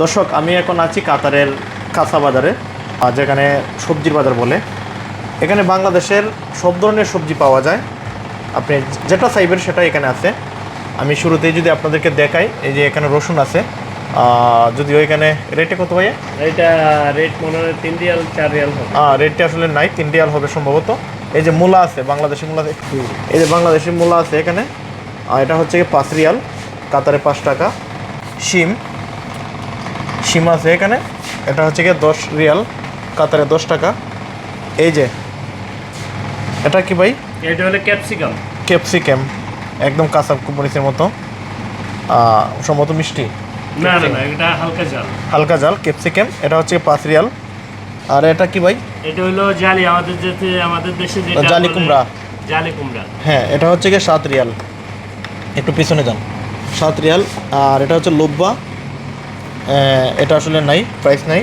দর্শক আমি এখন আছি কাতারের কাঁচা বাজারে আর যেখানে সবজির বাজার বলে। এখানে বাংলাদেশের সব ধরনের সবজি পাওয়া যায়। আপনি যেটা চাইবেন সেটা এখানে আছে। আমি শুরুতেই যদি আপনাদেরকে দেখাই এই যে এখানে রসুন আছে আহ, যদিও এখানে রেটে কত ভাইয়া? এটা রেট মনে হয় তিন রিয়াল চার রিয়াল হবে। আহ, রেটটা আসলে নাই তিন রিয়াল হবে সম্ভবত। এই যে মূলা আছে বাংলাদেশি মূলা এই যে বাংলাদেশি মূলা আছে এখানে আর এটা হচ্ছে পাঁচ রিয়াল কাতারে পাঁচ টাকা। শিম শিম আছে এখানে। এটা হচ্ছে গিয়ে দশ রিয়াল কাতারে দশ টাকা। এই যে এটা কি ভাই? এটা হলো ক্যাপসিকাম। ক্যাপসিকাম একদম কাঁচা মরিচের মতো। সম্ভবত মিষ্টি। না না না এটা হালকা জাল। হালকা জাল ক্যাপসিকাম এটা হচ্ছে পাঁচ রিয়াল। আর এটা কি ভাই? এটা হলো জালি আমাদের যেতে আমাদের দেশে যেটা জালি কুমড়া। জালি কুমড়া। হ্যাঁ এটা হচ্ছে গিয়ে সাত রিয়াল। একটু পিছনে যান। সাত রিয়াল আর এটা হচ্ছে লোব্বা। এটা আসলে নাই প্রাইস নাই।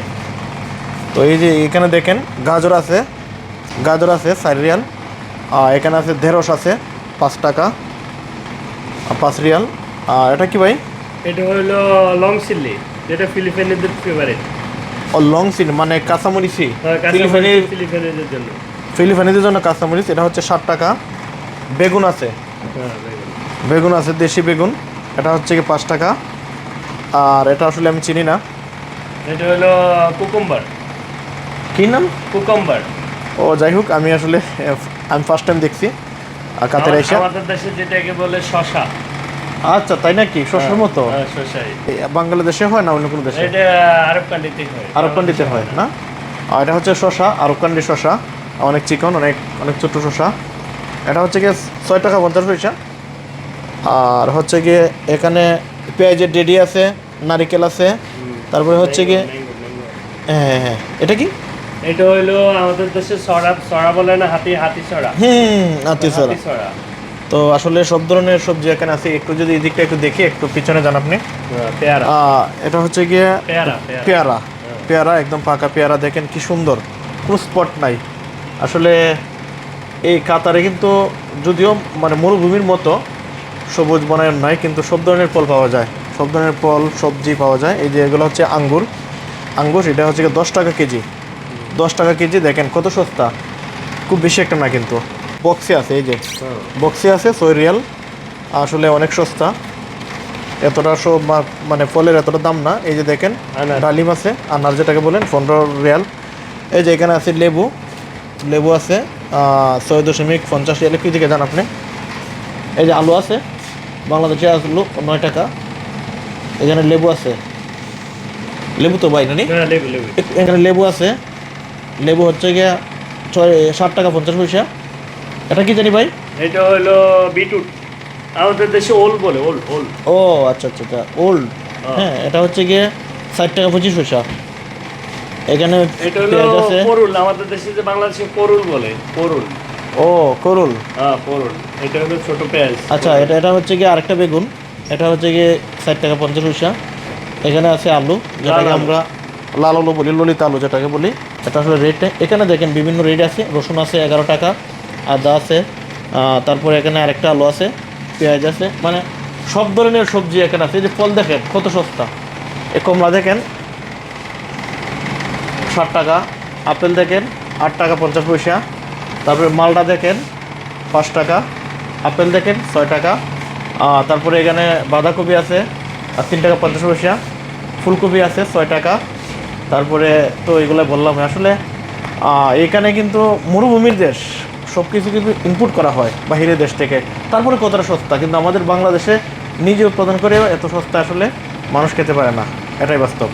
তো এই যে এখানে দেখেন গাজর আছে গাজর আছে চার রিয়াল। আর এখানে আছে ঢেঁড়স আছে পাঁচ টাকা পাঁচ রিয়াল। আর এটা কি ভাই? এটা হলো লং চিল্লি যেটা ফিলিপাইনিদের ফেভারিট ও লং সিন মানে কাঁচামরিচি ফিলিপাইনি ফিলিপাইনিদের জন্য। ফিলিপাইনিদের জন্য কাঁচামরিচ এটা হচ্ছে ষাট টাকা। বেগুন আছে। হ্যাঁ। বেগুন আছে দেশি বেগুন। এটা হচ্ছে কি পাঁচ টাকা। আর এটা আসলে আমি চিনি না। এটা হলো কুকুম্বার। কী নাম? কুকুম্বার। ও যাই হোক আমি আসলে আমি ফার্স্ট টাইম দেখছি আর কাতের এসে। আমাদের দেশে যেটাকে বলে শশা। আচ্ছা তাই নাকি? শস্যের মতো? হ্যাঁ, বাংলাদেশে হয় না অন্য কোনো দেশে? এটা আরব কান্ট্রিতে হয়। আরব কান্ডিতে হয় না? আর এটা হচ্ছে শশা আরব কান্ডি শশা অনেক চিকন অনেক অনেক ছোট্ট শশা। এটা হচ্ছে গিয়ে ছয় টাকা পঞ্চাশ পয়সা। আর হচ্ছে গিয়ে এখানে পেঁয়াজের ডেডি আছে নারিকেল আছে তারপরে হচ্ছে ম্যাঙ্গো। হ্যাঁ হ্যাঁ হ্যাঁ। এটা কি? এটা হইল আমাদের দেশে সরা সরা বলে না হাতি হাতি সরা। হুম হাতি সরা। তো আসলে সব ধরনের সবজি এখানে আছে। একটু যদি এদিকটা একটু দেখি একটু পিছনে যান আপনি। হ্যাঁ, পেয়ারা। এটা হচ্ছে গিয়ে পেয়ারা পেয়ারা। পেয়ারা। পেয়ারা একদম পাকা পেয়ারা। দেখেন কি সুন্দর। কোনো স্পট নাই। আসলে এই কাতারে কিন্তু যদিও মানে মরুভূমির মতো সবুজ বনায়ন নয় কিন্তু সব ধরনের ফল পাওয়া যায়। সব ধরনের ফল সবজি পাওয়া যায়। এই যে এগুলো হচ্ছে আঙ্গুর। আঙ্গুর এটা হচ্ছে দশ টাকা কেজি। দশ টাকা কেজি দেখেন কত সস্তা। খুব বেশি একটা না কিন্তু। বক্সে আছে এই যে। হ্যাঁ। বক্সে আছে ছয় রিয়াল। আসলে অনেক সস্তা। এতটা সব মানে ফলের এতটা দাম না। এই যে দেখেন আনার। ডালিম আছে আনার যেটাকে বলেন পনেরো রিয়াল। এই যে এখানে আছে লেবু। লেবু আছে ছয় দশমিক পঞ্চাশ রিয়াল কি যান আপনি। এই যে আলু আছে বাংলাদেশে আলু নয় টাকা। এখানে লেবু আছে। লেবু তো ভাই নি হ্যাঁ, এখানে লেবু আছে। লেবু হচ্ছে গিয়া ছয় ষাট টাকা পঞ্চাশ পয়সা। এটা কি জানি ভাই? এটা হলো বিটুট আমাদের দেশে ওল বলে ওল ওল। ও আচ্ছা আচ্ছা আচ্ছা ওল্ড হ্যাঁ। হ্যাঁ এটা হচ্ছে গিয়ে ষাট টাকা পঁচিশ পয়সা। এখানে এটা হলো করুল আমাদের দেশে যে বাংলাদেশে করুল বলে করুল ও করুল হ্যাঁ করুল এটা হলো ছোট পেঁয়াজ। আচ্ছা এটা এটা হচ্ছে গিয়ে আরেকটা বেগুন। এটা হচ্ছে গিয়ে ষাট টাকা পঞ্চাশ পয়সা। এখানে আছে আলু যেটাকে আমরা লাল আলু বলি ললিত আলু যেটাকে বলি। এটা আসলে রেট এখানে দেখেন বিভিন্ন রেট আছে। রসুন আছে এগারো টাকা আদা আছে তারপরে এখানে আরেকটা আলু আছে পেঁয়াজ আছে। মানে সব ধরনের সবজি এখানে আছে। যে ফল দেখেন কত সস্তা। এ কমলা দেখেন ষাট টাকা আপেল দেখেন আট টাকা পঞ্চাশ পয়সা। তারপরে মালটা দেখেন, পাঁচ টাকা, আপেল দেখেন, ছয় টাকা। তারপরে এখানে বাঁধাকপি আছে তিন টাকা পঞ্চাশ পয়সা। ফুলকপি আছে, ছয় টাকা। তারপরে তো এগুলো বললাম আসলে এখানে কিন্তু মরুভূমির দেশ সব কিছু কিন্তু ইনপুট করা হয় বাহিরের দেশ থেকে। তারপরে কতটা সস্তা, কিন্তু আমাদের বাংলাদেশে নিজে উৎপাদন করে এত সস্তা আসলে মানুষ খেতে পারে না, এটাই বাস্তব।